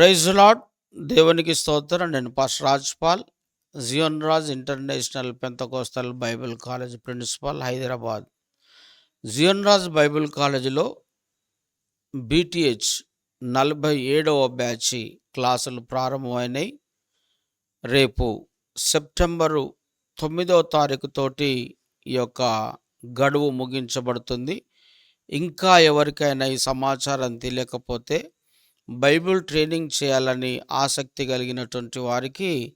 Praise lord దేవునికి స్తోత్రం. నేను pass Rajpal Zion Raj international Pentecostal Bible college principal Hyderabad. Zion Raj Bible కాలేజీలో BTH నలభై ఏడవ బ్యాచ్ క్లాసులు ప్రారంభమైనాయి. రేపు సెప్టెంబరు తొమ్మిదవ తారీఖుతోటి ఈ యొక్క గడువు ముగించబడుతుంది. ఇంకా ఎవరికైనా ఈ సమాచారం తెలియకపోతే బైబిల్ ట్రైనింగ్ చేయాలని ఆసక్తి కలిగినటువంటి వారికి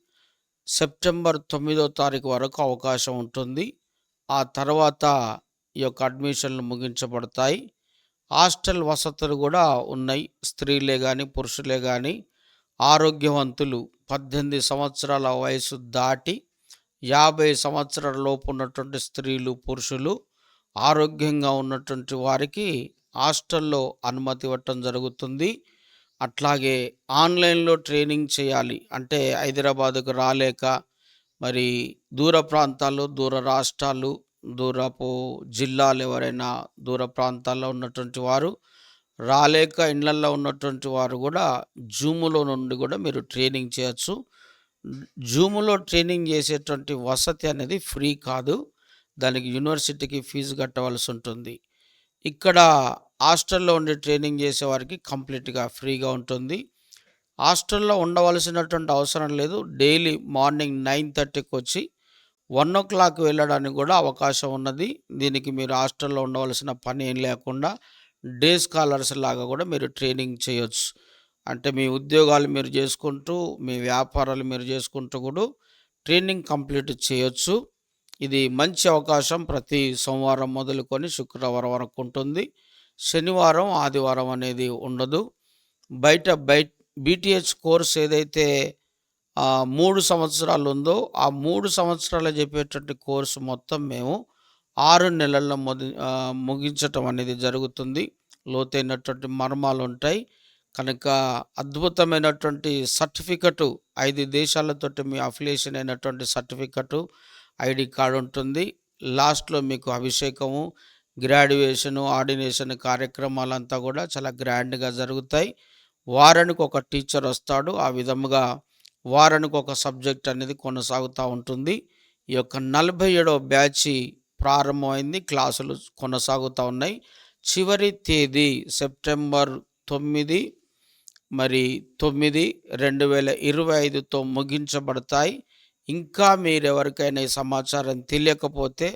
సెప్టెంబర్ తొమ్మిదో తారీఖు వరకు అవకాశం ఉంటుంది. ఆ తర్వాత ఈ యొక్క అడ్మిషన్లు ముగించబడతాయి. హాస్టల్ వసతులు కూడా ఉన్నాయి. స్త్రీలే కానీ పురుషులే కానీ ఆరోగ్యవంతులు పద్దెనిమిది సంవత్సరాల వయసు దాటి యాభై సంవత్సరాల లోపు ఉన్నటువంటి స్త్రీలు పురుషులు ఆరోగ్యంగా ఉన్నటువంటి వారికి హాస్టల్లో అనుమతి ఇవ్వటం జరుగుతుంది. అట్లాగే ఆన్లైన్లో ట్రైనింగ్ చేయాలి. అంటే హైదరాబాదుకు రాలేక మరి దూర ప్రాంతాలు దూర రాష్ట్రాలు దూరపు జిల్లాలు ఎవరైనా దూర ప్రాంతాల్లో ఉన్నటువంటి వారు రాలేక ఇళ్ళల్లో ఉన్నటువంటి వారు కూడా జూములో నుండి కూడా మీరు ట్రైనింగ్ చేయొచ్చు. జూములో ట్రైనింగ్ చేసేటువంటి వసతి అనేది ఫ్రీ కాదు. దానికి యూనివర్సిటీకి ఫీజు కట్టవలసి ఉంటుంది. ఇక్కడ హాస్టల్లో ఉండి ట్రైనింగ్ చేసే వారికి కంప్లీట్గా ఫ్రీగా ఉంటుంది. హాస్టల్లో ఉండవలసినటువంటి అవసరం లేదు. డైలీ మార్నింగ్ నైన్ థర్టీకి వచ్చి వన్ ఓ క్లాక్ వెళ్ళడానికి కూడా అవకాశం ఉన్నది. దీనికి మీరు హాస్టల్లో ఉండవలసిన పని ఏం లేకుండా డే స్కాలర్స్ లాగా కూడా మీరు ట్రైనింగ్ చేయొచ్చు. అంటే మీ ఉద్యోగాలు మీరు చేసుకుంటూ మీ వ్యాపారాలు మీరు చేసుకుంటూ కూడా ట్రైనింగ్ కంప్లీట్ చేయొచ్చు. ఇది మంచి అవకాశం. ప్రతి సోమవారం మొదలుకొని శుక్రవారం వరకు ఉంటుంది. శనివారం ఆదివారం అనేది ఉండదు. బయట బయట బీటీహెచ్ కోర్స్ ఏదైతే మూడు సంవత్సరాలు ఉందో ఆ మూడు సంవత్సరాలు చెప్పేటువంటి కోర్సు మొత్తం మేము ఆరు నెలల్లో ముగించటం అనేది జరుగుతుంది. లోతైనటువంటి మర్మాలు ఉంటాయి. కనుక అద్భుతమైనటువంటి సర్టిఫికెటు ఐదు దేశాలతోటి మీ అఫిలియేషన్ అయినటువంటి సర్టిఫికెటు ఐడి కార్డు ఉంటుంది. లాస్ట్లో మీకు అభిషేకము గ్రాడ్యుయేషను ఆర్డినేషన్ కార్యక్రమాలంతా కూడా చాలా గ్రాండ్గా జరుగుతాయి. వారానికి ఒక టీచర్ వస్తాడు. ఆ విధముగా వారానికి ఒక సబ్జెక్ట్ అనేది కొనసాగుతూ ఉంటుంది. ఈ యొక్క నలభై ఏడవ బ్యాచ్ ప్రారంభమైంది. క్లాసులు కొనసాగుతూ ఉన్నాయి. చివరి తేదీ సెప్టెంబర్ తొమ్మిది మరి తొమ్మిది రెండు వేల ఇరవై ఐదుతో ముగించబడతాయి. ఇంకా మీరు ఎవరికైనా ఈ సమాచారం తెలియకపోతే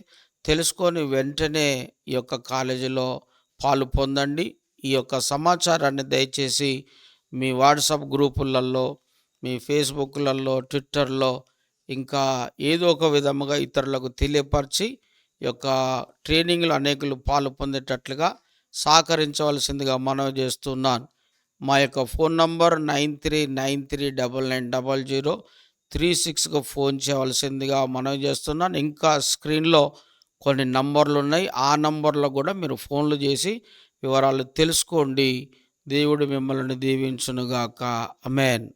తెలుసుకొని వెంటనే ఈ యొక్క కాలేజీలో పాలు పొందండి. ఈ యొక్క సమాచారాన్ని దయచేసి మీ వాట్సాప్ గ్రూపులలో మీ ఫేస్బుక్లలో ట్విట్టర్లో ఇంకా ఏదో ఒక విధముగా ఇతరులకు తెలియపరిచి ఈ యొక్క ట్రైనింగ్లో అనేకులు పాలు పొందేటట్లుగా సహకరించవలసిందిగా మనవి చేస్తున్నాను. మా యొక్క phone number nine three nine three double nine double zero three సిక్స్కి ఫోన్ చేయవలసిందిగా మనవి చేస్తున్నాను. ఇంకా స్క్రీన్లో కొన్ని నంబర్లు ఉన్నాయి ఆ నంబర్లో కూడా మీరు ఫోన్లు చేసి వివరాలు తెలుసుకోండి. దేవుడు మిమ్మల్ని దీవించునుగాక. అమెన్